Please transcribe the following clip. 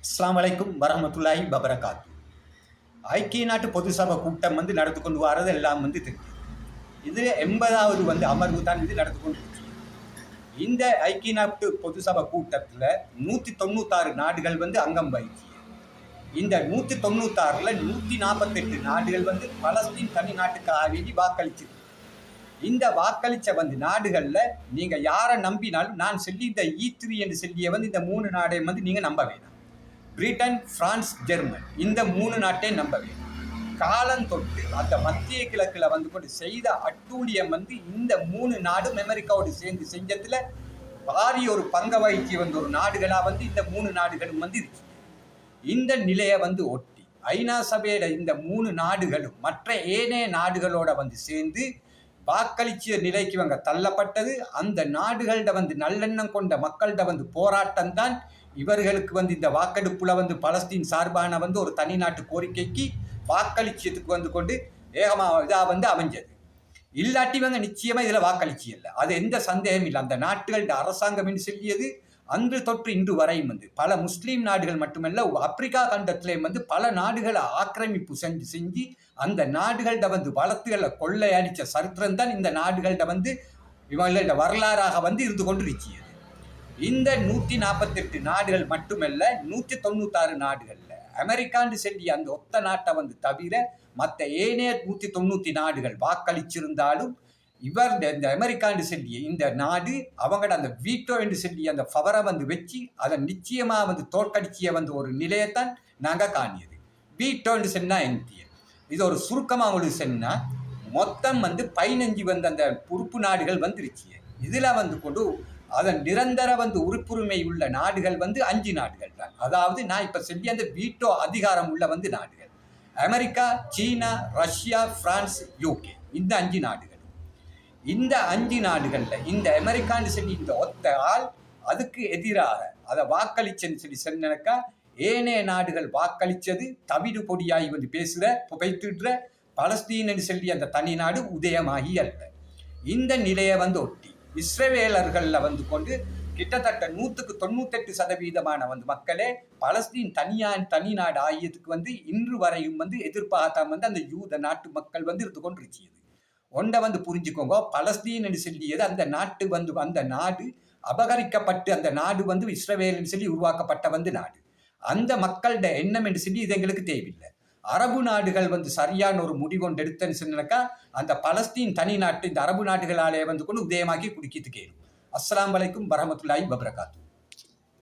அஸ்லாம் வலைக்கும் வரமத்துல்லாஹி பபரகாத் ஐக்கிய நாட்டு பொது சபை கூட்டம் வந்து நடந்து கொண்டு வரது எல்லாம் வந்து தெரியும் இது எண்பதாவது வந்து அமர்வு தான் இது நடந்து கொண்டு இந்த ஐக்கிய நாட்டு பொது சபை கூட்டத்தில் நூற்றி தொண்ணூத்தாறு நாடுகள் வந்து அங்கம் வகிச்சு இந்த நூற்றி தொண்ணூத்தாறில் நூற்றி நாற்பத்தெட்டு நாடுகள் வந்து பலஸ்தீன் தனி நாட்டுக்காக வேண்டி வாக்களிச்சிருக்கு இந்த வாக்களிச்ச வந்து நாடுகளில் நீங்கள் யாரை நம்பினாலும் நான் சொல்லி இந்த ஈ த்ரீ என்று சொல்லிய வந்து இந்த மூணு நாடையும் வந்து நீங்கள் நம்ப வேணாம். Britain France German. இந்த மூணு நாட்டை நம்ப வேணும் காலம் தொட்டு அந்த மத்திய கிழக்கில் வந்து கொண்டு செய்த அட்டூழியம் வந்து இந்த மூணு நாடும் அமெரிக்காவோடு சேர்ந்து செஞ்சதில் பாரிய ஒரு பங்க வகிச்சு வந்த ஒரு நாடுகளாக வந்து இந்த மூணு நாடுகளும் வந்து இருக்கு. இந்த நிலையை வந்து ஒட்டி ஐநா சபையில இந்த மூணு நாடுகளும் மற்ற ஏனைய நாடுகளோட வந்து சேர்ந்து வாக்களிச்ச நிலைக்கு இவங்க தள்ளப்பட்டது. அந்த நாடுகள்ட வந்து நல்லெண்ணம் கொண்ட மக்கள்கிட்ட வந்து போராட்டம் தான் இவர்களுக்கு வந்து இந்த வாக்கெடுப்புல வந்து பலஸ்தீன் சார்பான வந்து ஒரு தனி நாட்டு கோரிக்கைக்கு வாக்களிச்சதுக்கு வந்து கொண்டு வேகமாக இதாக வந்து அமைஞ்சது. இல்லாட்டி இவங்க நிச்சயமாக இதில் வாக்களிச்சி இல்லை அது எந்த சந்தேகம் இல்லை. அந்த நாட்டுகளோட அரசாங்கம் என்று சொல்லியது அன்று தொற்று இன்று வரையும் வந்து. பல முஸ்லீம் நாடுகள் மட்டுமல்ல ஆப்பிரிக்கா கண்டத்திலேயும் வந்து பல நாடுகளை ஆக்கிரமிப்பு செஞ்சு செஞ்சு அந்த நாடுகள்ட வந்து வளர்த்துகளை கொள்ளையடித்த சரித்திரம் தான் இந்த நாடுகள்ட வந்து இவங்கள்ட வரலாறாக வந்து இருந்து கொண்டு இருக்கியது இந்த நூற்றி நாற்பத்தெட்டு நாடுகள் மட்டுமல்ல நூற்றி தொண்ணூத்தாறு நாடுகளில். அமெரிக்காண்டு சொல்லி அந்த ஒத்த நாட்டை வந்து தவிர மற்ற ஏனைய நூற்றி தொண்ணூற்றி நாடுகள் வாக்களிச்சிருந்தாலும் இவர் இந்த அமெரிக்காண்டு சொல்லிய இந்த நாடு அவங்களோட அந்த வீட்டோ என்று சொல்லி அந்த ஃபவரை வந்து வச்சு அதை நிச்சயமாக வந்து தோற்கடிச்சிய வந்து ஒரு நிலையத்தான் நாங்கள் காணியது வீட்டோ என்று சொன்னால் என்டிஎல் இது ஒரு சுருக்கமாக உங்களுக்கு சொன்னால் மொத்தம் வந்து பதினஞ்சு வந்து அந்த உறுப்பு நாடுகள் வந்துருச்சு. இதில் வந்து கொண்டு அதன் நிரந்தர வந்து உறுப்புரிமை உள்ள நாடுகள் வந்து அஞ்சு நாடுகள் தான். அதாவது நான் இப்போ சொல்லி அந்த வீட்டோ அதிகாரம் உள்ள வந்து நாடுகள். அமெரிக்கா சீனா ரஷ்யா பிரான்ஸ் யூகே இந்த அஞ்சு நாடுகள். இந்த அஞ்சு நாடுகளில் இந்த அமெரிக்கான்னு சொல்லி இந்த ஒத்த ஆள் அதுக்கு எதிராக அதை வாக்களிச்சேன்னு சொல்லி சொன்னாக்கா ஏனைய நாடுகள் வாக்களித்தது தவிடு பொடியாகி வந்து பேசுகிற புகைத்துடுற பலஸ்தீனன்னு சொல்லி அந்த தனி நாடு உதயமாகி அல்ல. இந்த நிலையை வந்து ஒட்டி இஸ்ரேவேலர்களில் வந்து கொண்டு கிட்டத்தட்ட நூற்றுக்கு தொண்ணூத்தெட்டு சதவீதமான வந்து மக்களே பலஸ்தீன் தனியா தனி நாடு ஆகியதுக்கு வந்து இன்று வரையும் வந்து எதிர்பார்த்தாம வந்து அந்த யூத நாட்டு மக்கள் வந்து இருந்து கொண்டிருக்கிறது. ஒன்றை வந்து புரிஞ்சுக்கோங்க. பலஸ்தீன் என்று சொல்லியது அந்த நாட்டு வந்து அந்த நாடு அபகரிக்கப்பட்டு அந்த நாடு வந்து இஸ்ரேவேல்னு சொல்லி உருவாக்கப்பட்ட வந்து நாடு. அந்த மக்களோட எண்ணம் என்று சொல்லி இது எங்களுக்கு தேவையில்லை. அரபு நாடுகள் வந்து சரியான ஒரு முடிவு ஒன்று எடுத்தேன்னு சொன்னாக்கா அந்த பலஸ்தீன் தனி நாட்டு இந்த அரபு நாடுகளாலே வந்து கொண்டு உதயமாக்கி குடிக்கிட்டு கேளும் வலைக்கும் அலைக்கும் வரமத்துல்லாஹி